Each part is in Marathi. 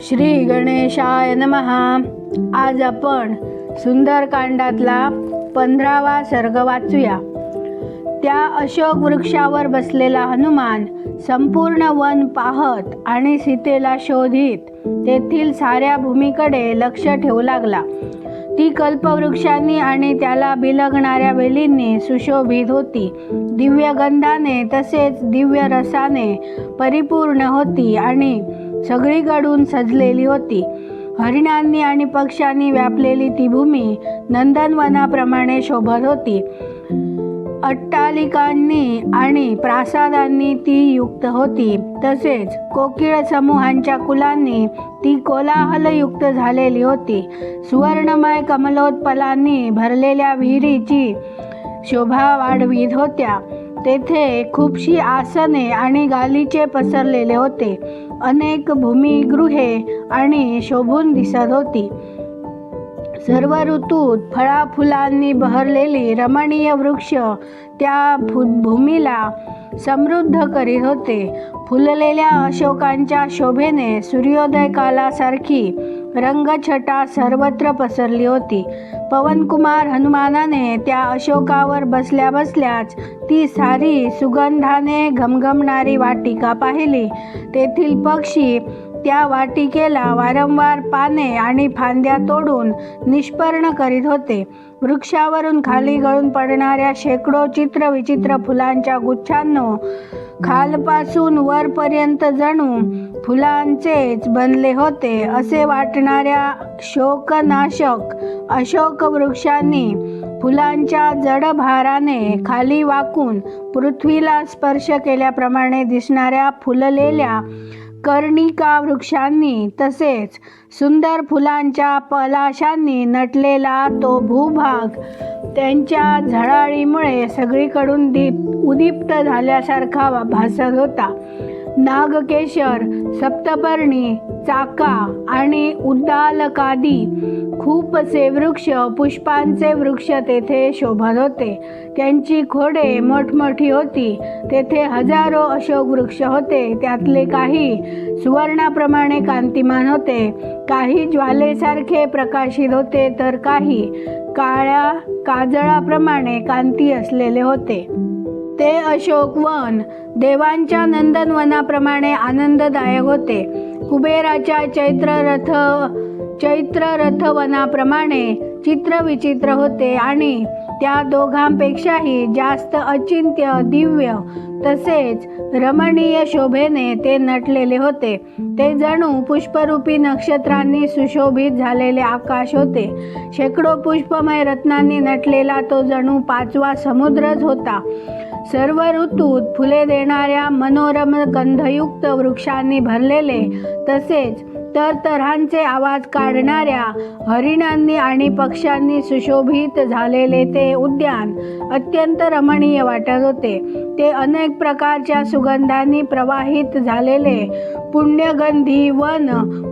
श्री गणेशाय नमहा आज आपण सुंदरकांडातला पंधरावा सर्ग वाचूया. त्या अशोक वृक्षावर बसलेला हनुमान संपूर्ण वन पाहत आणि सीतेला शोधित तेथील साऱ्या भूमीकडे लक्ष ठेवू लागला. ती कल्पवृक्षांनी आणि त्याला बिलगणाऱ्या वेलींनी सुशोभित होती. दिव्य गंधाने तसेच दिव्य रसाने परिपूर्ण होती आणि सगळीकडून सजलेली होती. हरिणांनी आणि पक्ष्यांनी व्यापलेली ती भूमी नंदनवनाप्रमाणे शोभत होती. अट्टालिकांनी आणि प्रासादांनी ती युक्त होती. तसेच कोकिळ समूहांच्या कुलांनी ती कोलाहलयुक्त झालेली होती. सुवर्णमय कमलोत्पलांनी भरलेल्या विहिरीची शोभा वाढवीत होत्या. तेथे खूपशी आसने आणि गालीचे पसरलेले होते. अनेक भूमिगृहे आणि शोभून दिसत होती. सर्व ऋतूत फळाफुलांनी बहरलेली रमणीय वृक्ष त्या फु भूमीला समृद्ध करीत होते. फुललेल्या अशोकांच्या शोभेने सूर्योदय कालासारखी रंगछटा सर्वत्र पसरली होती. पवनकुमार हनुमानाने त्या अशोकावर बसल्या बसल्याच ती सारी सुगंधाने घमघमणारी वाटिका पाहिली. तेथील पक्षी त्या वाटिकेला वारंवार पाने आणि फांद्या तोडून निष्पर्ण करीत होते. वृक्षावरून खाली गळून पडणाऱ्या शेकडो चित्रविचित्र फुलांच्या गुच्छांनो खालपासून वरपर्यंत जणू फुलांचेच बनले होते असे वाटणाऱ्या शोकनाशक अशोक वृक्षांनी फुलांच्या जडभाराने खाली वाकून पृथ्वीला स्पर्श केल्याप्रमाणे दिसणाऱ्या फुललेल्या कर्णिका वृक्षांनी तसेच सुंदर फुलांच्या पलाशांनी नटलेला तो भूभाग त्यांच्या झळाळीमुळे सगळीकडून दीप उदीप्त झाल्यासारखा वा- भासत होता. नागकेशर सप्तपर्णी चाका आणि उद्दालकादी खूपसे वृक्ष पुष्पांचे वृक्ष तेथे शोभत होते. त्यांची खोडे मोठमोठी होती. तेथे हजारो अशोक वृक्ष होते. त्यातले काही सुवर्णाप्रमाणे कांतिमान होते. काही ज्वालेसारखे प्रकाशित होते तर काही काळ्या काजळाप्रमाणे कांती असलेले होते. ते अशोक वन देवांच्या नंदनवनाप्रमाणे आनंददायक होते. कुबेराच्या चैत्र रथ चैत्र रथवनाप्रमाणे चित्रविचित्र होते आणि त्या दोघांपेक्षाही जास्त अचिंत्य दिव्य तसेच रमणीय शोभेने ते नटलेले होते. ते जणू पुष्परूपी नक्षत्रांनी सुशोभित झालेले आकाश होते. शेकडो पुष्पमय रत्नांनी नटलेला तो जणू पाचवा समुद्रच होता. सर्व ऋतूत फुले देणाऱ्या मनोरम गंधयुक्त वृक्षांनी भरलेले तसेच तर तरतऱ्हांचे आवाज काढणाऱ्या हरिणांनी आणि पक्ष्यांनी सुशोभित झालेले ते उद्यान अत्यंत रमणीय वाटत होते. ते अनेक प्रकारच्या सुगंधांनी प्रवाहित झालेले पुण्यगंधी वन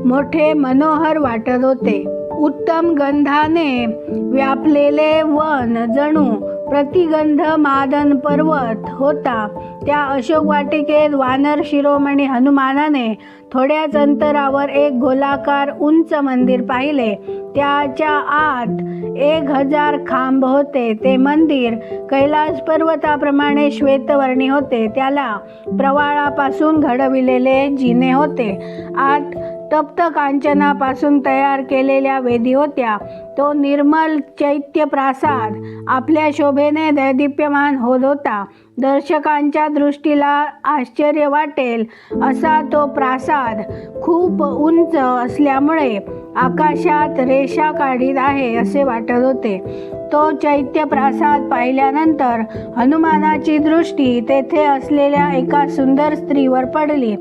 मोठे मनोहर वाटत होते. उत्तम गंधाने व्यापलेले वन जणू प्रतिगंध मादन पर्वत होता. त्या अशोक वाटिकेत वानर शिरोमणी हनुमानाने थोड्याच अंतरावर एक गोलाकार उंच मंदिर पाहिले. त्याच्या आत एक हजार खांब होते. ते मंदिर कैलास पर्वताप्रमाणे श्वेतवर्णी होते. त्याला प्रवाळापासून घडविलेले जिने होते. आत तप्त कांचनापासून तयार केलेल्या वेदी होत्या. तो निर्मल चैत्य प्रासाद आपल्या शोभेने दैदिप्यमान होत होता. दर्शकांच्या दृष्टीला आश्चर्य वाटेल असा तो प्रासाद खूप उंच असल्यामुळे आकाशात रेषा काढीत आहे असे वाटत होते. तो चैत्य प्रासाद पाहिल्यानंतर हनुमानाची दृष्टी तेथे असलेल्या एका सुंदर स्त्रीवर पडली.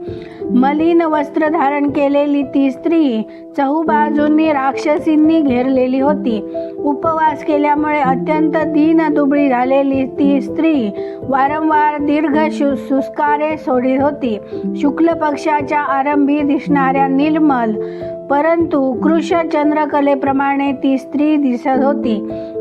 मलिन वस्त्र धारण केलेली ती स्त्री चहूबाजूंनी राक्षसींनी घेरलेली होती. उपवास केल्यामुळे अत्यंत दीन दुबळी झालेली ती स्त्री वारंवार दीर्घ शु सुस्कारे सोडित होती. शुक्ल पक्षाच्या आरंभी दिसणाऱ्या निर्मल परंतु कृषचंद्रकलेप्रमाणे ती स्त्री दिसत होती.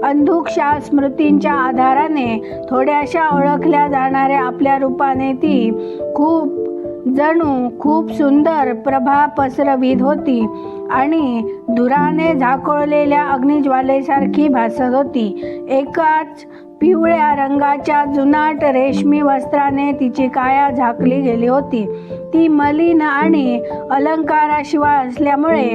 अंधुकशा स्मृतींच्या आधाराने थोड्याशा ओळखल्या जाणाऱ्या आपल्या रूपाने ती खूप जणू खूप सुंदर प्रभा पसरवीत होती आणि धुराने झाकोळलेल्या अग्निज्वालेसारखी भासत होती. एकाच पिवळ्या रंगाच्या जुनाट रेशमी वस्त्राने तिची काया झाकली गेली होती. ती मलिन आणि अलंकाराशिवाय असल्यामुळे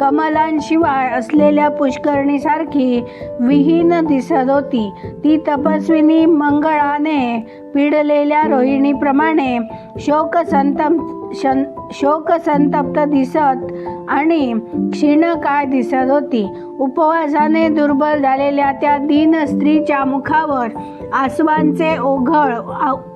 कमलांशिवाय असलेल्या पुष्करणीसारखी विहीन दिसत होती. ती तपस्विनी मंगळाने पिडलेल्या रोहिणीप्रमाणे शोकसंतप शन शोकसंतप्त दिसत आणि क्षीण काय दिसत होती? उपवासाने दुर्बल झालेल्या त्या दीन स्त्रीच्या मुखावर आसवांचे ओघळ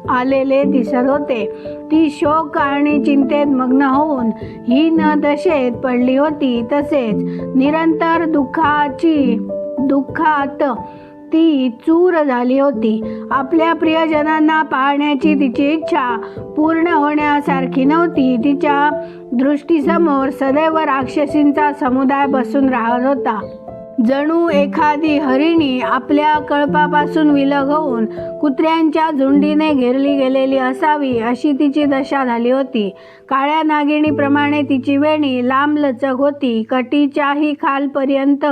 आलेले दिसत होते. ती शोक आणि चिंतेत मग्न होऊन ही न दशेत पडली होती. तसेच निरंतर दुःखाची दुःखात ती चूर झाली होती. आपल्या प्रियजनांना पाहण्याची तिची इच्छा पूर्ण होण्यासारखी नव्हती. तिच्या दृष्टीसमोर सदैव राक्षसींचा समुदाय बसून राहत होता. जणू एखादी हरिणी आपल्या कळपापासून विलग होऊन कुत्र्यांच्या झुंडीने घेरली गेलेली असावी अशी तिची दशा झाली होती. काळ्या नागिणीप्रमाणे तिची वेणी लांबलचक होती. कटीच्याही खालपर्यंत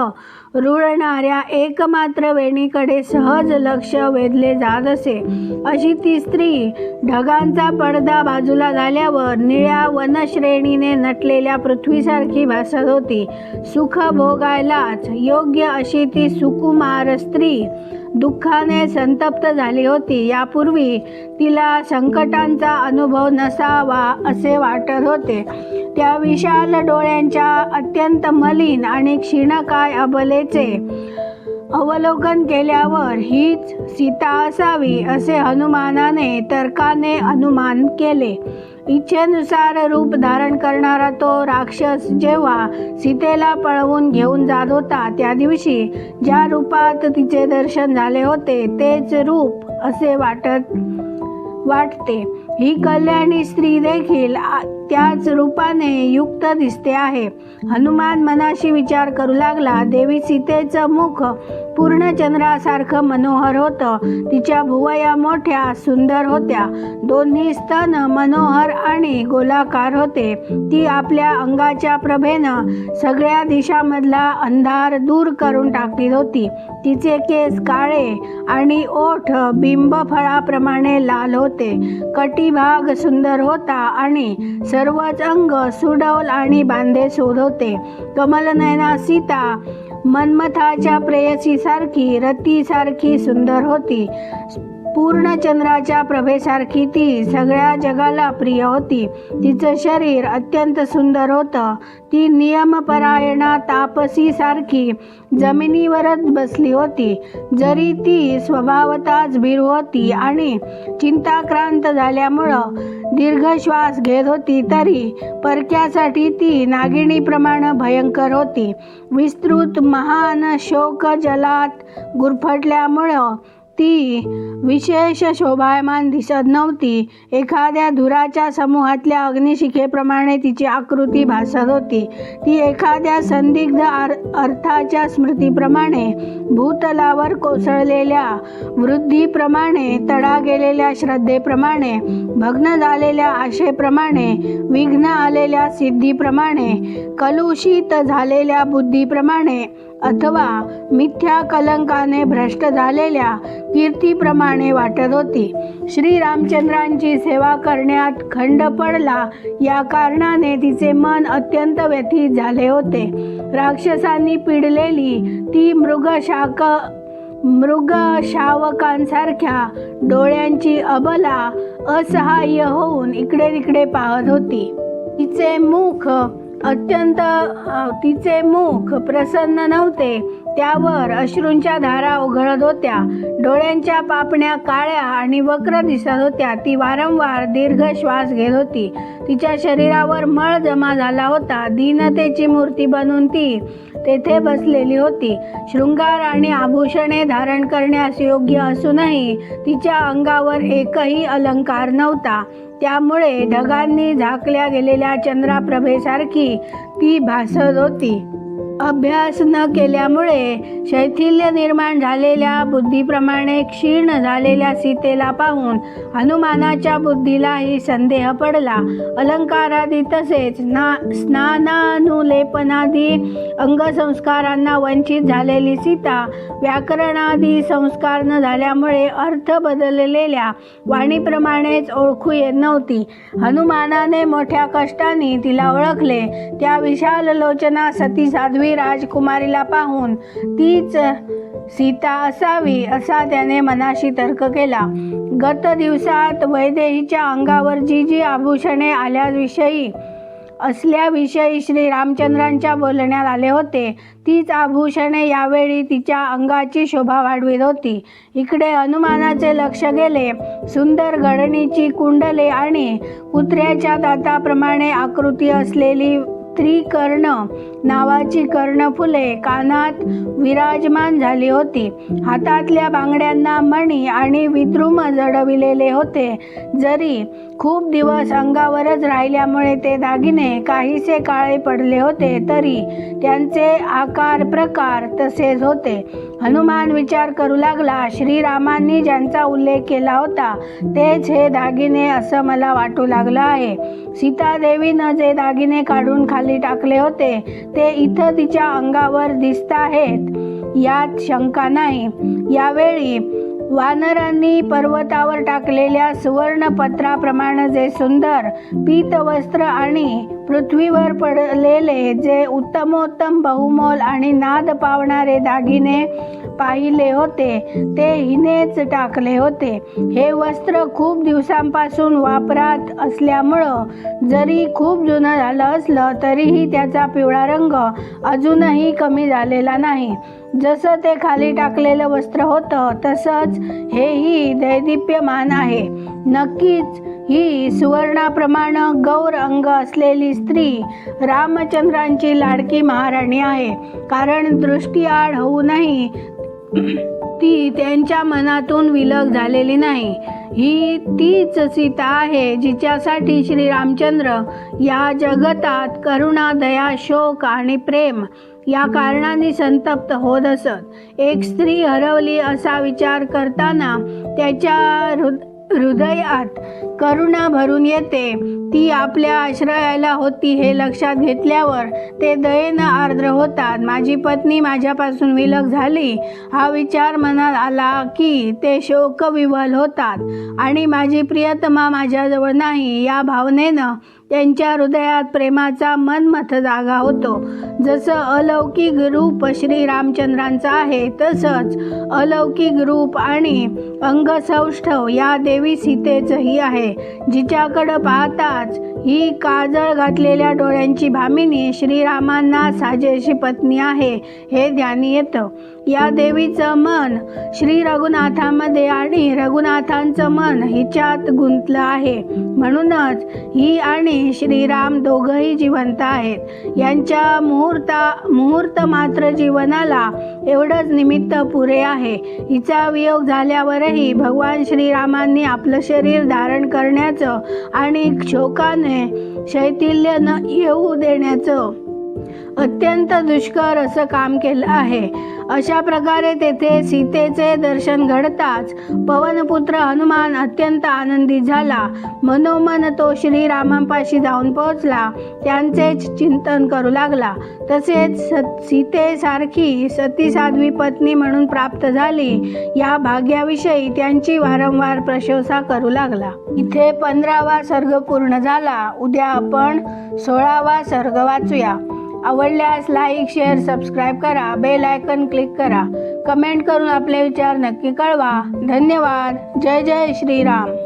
रुळणाऱ्या एकमात्र वेणीकडे सहज लक्ष वेधले जात असे. अशी ती स्त्री ढगांचा पडदा बाजूला झाल्यावर निळ्या वनश्रेणीने नटलेल्या पृथ्वीसारखी भासत होती. सुख भोगायलाच योग्य अशी ती सुकुमार स्त्री दुःखाने संतप्त झाली होती. यापूर्वी तिला संकटांचा अनुभव नसावा असे वाटत होते. त्या विशाल डोळ्यांच्या अत्यंत मलिन आणि क्षीणकाय अबलेचे अवलोकन केल्यावर हीच सीता असावी असे हनुमानाने तर्काने अनुमान केले. इच्छेनुसार रूप धारण करणारा तो राक्षस जेव्हा सीतेला पळवून घेऊन जात होता त्या दिवशी ज्या रूपात तिचे दर्शन झाले होते तेच रूप असे वाटत वाटते. ही कल्याणी स्त्री देखील आ- त्याच रूपाने युक्त दिसते आहे. हनुमान मनाशी विचार करू लागला देवी सीतेचं मुख पूर्णचंद्रासारखं मनोहर होतं. तिच्या भुवया मोठ्या सुंदर होत्या. दोन्ही स्तन मनोहर आणि गोलाकार होते. ती आपल्या अंगाच्या प्रभेनं सगळ्या दिशामधला अंधार दूर करून टाकली होती. तिचे केस काळे आणि ओठ बिंबफळाप्रमाणे लाल होते. कटिभाग सुंदर होता आणि सर्वच अंग सुडौल आणि बांधे होते कमलनयना सीता मन्मथाच्या प्रेयसीसारखी रतीसारखी सुंदर होती. पूर्ण चंद्राच्या प्रभेसारखी ती सगळ्या जगाला प्रिय होती. तिचं शरीर अत्यंत सुंदर होतं. ती नियमपरायणा तापसीसारखी जमिनीवरच बसली होती. जरी ती स्वभावताच भीर होती आणि चिंताक्रांत झाल्यामुळं दीर्घ श्वास घेत होती तरी परक्यासाठी ती नागिणीप्रमाणे भयंकर होती. विस्तृत महान शोक जलात गुरफटल्यामुळं ती विशेष शोभायमान दिसत नव्हती. एखाद्या धुराच्या समूहातल्या अग्निशिखेप्रमाणे तिची आकृती भासत होती. ती एखाद्या संदिग्ध आर अर्थाच्या स्मृतीप्रमाणे भूतलावर कोसळलेल्या वृद्धीप्रमाणे तडा गेलेल्या श्रद्धेप्रमाणे भग्न झालेल्या आशेप्रमाणे विघ्न आलेल्या सिद्धीप्रमाणे कलुषित झालेल्या बुद्धीप्रमाणे अथवा मिथ्या कलंकाने भ्रष्ट झालेल्या कीर्तीप्रमाणे वाटत होती. श्रीरामचंद्रांची सेवा करण्यात खंड पडला. या कारणाने तिचे मन अत्यंत व्यथित झाले होते. राक्षसांनी पिडलेली ती मृगशाक मृग शावकांसारख्या डोळ्यांची अबला असहाय्य होऊन इकडे तिकडे पाहत होती. तिचे मुख अत्यंत तिचे मुख प्रसन्न नव्हते. त्यावर अश्रूंच्या धारा उघळत होत्या. डोळ्यांच्या पापण्या काळ्या आणि वक्र दिसत होत्या. ती वारंवार दीर्घ श्वास घेत होती. तिच्या शरीरावर मळ जमा झाला होता. दीनतेची मूर्ती बनून ती तेथे बसलेली होती. शृंगार आणि आभूषणे धारण करण्यास योग्य असूनही तिच्या अंगावर एकही अलंकार नव्हता. त्यामुळे ढगांनी झाकल्या गेलेल्या चंद्राप्रभेसारखी ती भासत होती. अभ्यास न केल्यामुळे शैथिल्य निर्माण झालेल्या बुद्धीप्रमाणे क्षीण झालेल्या सीतेला पाहून हनुमानाच्या बुद्धीलाही संदेह पडला. अलंकारादी तसेच ना स्नानानुलेपनादी अंगसंस्कारांना वंचित झालेली सीता व्याकरणादी संस्कार न झाल्यामुळे अर्थ बदललेल्या वाणीप्रमाणेच ओळखू येत नव्हती. हनुमानाने मोठ्या कष्टाने तिला ओळखले. त्या विशाल लोचना सती साध्वी राजकुमारीला पाहून तीच सीता असावी असा त्याने मनाशी तर्क केला. गत दिवसात वैदेहीच्या अंगावर जी जी आभूषणे आल्याविषयी असल्याविषयी श्री रामचंद्रांच्या बोलण्यात आले होते तीच आभूषणे यावेळी तिच्या अंगाची शोभा वाढवीत होती. इकडे हनुमानाचे लक्ष गेले. सुंदर गडणीची कुंडले आणि कुत्र्याच्या दाताप्रमाणे आकृती असलेली त्रिकर्ण नावाची कर्णफुले कानात विराजमान झाली होती. हातातल्या बांगड्यांना मणी आणि विद्रुम जडविलेले होते. जरी खूप दिवस अंगावरच राहिल्यामुळे ते दागिने काहीसे काळे पडले होते तरी त्यांचे आकार प्रकार तसेच होते. हनुमान विचार करू लागला. श्रीरामांनी ज्यांचा उल्लेख केला होता तेच हे दागिने असं मला वाटू लागलं आहे. सीतादेवीनं जे दागिने काढून खाली टाकले होते ते इथं तिच्या अंगावर दिसत आहेत यात शंका नाही. यावेळी वानरांनी पर्वतावर टाकलेल्या सुवर्णपत्राप्रमाणे जे सुंदर पीतवस्त्र आणि पृथ्वीवर पडलेले जे उत्तमोत्तम बहुमोल आणि नाद पावणारे दागिने पाहिले होते ते हिनेच टाकले होते. हे वस्त्र खूप दिवसांपासून वापरात असल्यामुळं जरी खूप जुनं झालं असलं तरीही त्याचा पिवळा रंग अजूनही कमी झालेला नाही. जसं ते खाली टाकलेलं वस्त्र होतं तसंच हेही दैदिप्यमान आहे. नक्कीच ही सुवर्णाप्रमाणे गौर अंग असलेली स्त्री रामचंद्रांची लाडकी महाराणी आहे. कारण दृष्टीआड होऊनही ती त्यांच्या मनातून विलग झालेली नाही. ही तीच सीता आहे जिच्यासाठी श्री रामचंद्र या जगतात करुणा दया शोक आणि प्रेम या कारणाने संतप्त होत असत. एक स्त्री हरवली असा विचार करताना त्याच्या हृद हृदयात करुणा भरून येते. ती आपल्या आश्रयाला होती हे लक्षात घेतल्यावर ते दयेनं आर्द्र होतात. माझी पत्नी माझ्यापासून विलग झाली. हा विचार मनात आला की ते शोकविवल होतात. आणि माझी प्रियतमा माझ्याजवळ नाही. या भावनेनं त्यांच्या हृदयात प्रेमाचा मनमथ जागा होतो. जसं अलौकिक रूप श्री रामचंद्रांचं आहे तसंच अलौकिक रूप आणि अंगसौष्ठव या देवी सीतेचंही आहे जिच्याकडं पाहताच ही काजळ घातलेल्या डोळ्यांची भामिनी श्रीरामांना साजेशी पत्नी आहे हे ध्यानी येतं. या देवीचं मन श्री रघुनाथामध्ये आणि रघुनाथांचं मन हिच्यात गुंतलं आहे. म्हणूनच ही आणि श्रीराम दोघंही जिवंत आहेत. यांच्या मुहूर्ता मुहूर्त मात्र जीवनाला एवढंच निमित्त पुरे आहे. हिचा वियोग झाल्यावरही भगवान श्रीरामांनी आपलं शरीर धारण करण्याचं आणि शोकाने शैथिल्य न येऊ देण्याचं. अत्यंत दुष्कर असं काम केलं आहे. अशा प्रकारे तेथे सीतेचे दर्शन घडताच पवनपुत्र हनुमान अत्यंत आनंदित झाला. मनोमन तो श्रीरामांपाशी जाऊन पोहोचला. त्यांचेच चिंतन करू लागला. तसेच स- सीतेसारखी सती साध्वी पत्नी म्हणून प्राप्त झाली. या भाग्याविषयी त्यांची वारंवार प्रशंसा करू लागला. इथे पंधरावा सर्ग पूर्ण झाला. उद्या आपण सोळावा सर्ग वाचूया. आवडल्यास लाईक शेअर सबस्क्राईब करा. बेल आयकन क्लिक करा. कमेंट करून आपले विचार नक्की कळवा. धन्यवाद. जय जय श्रीराम.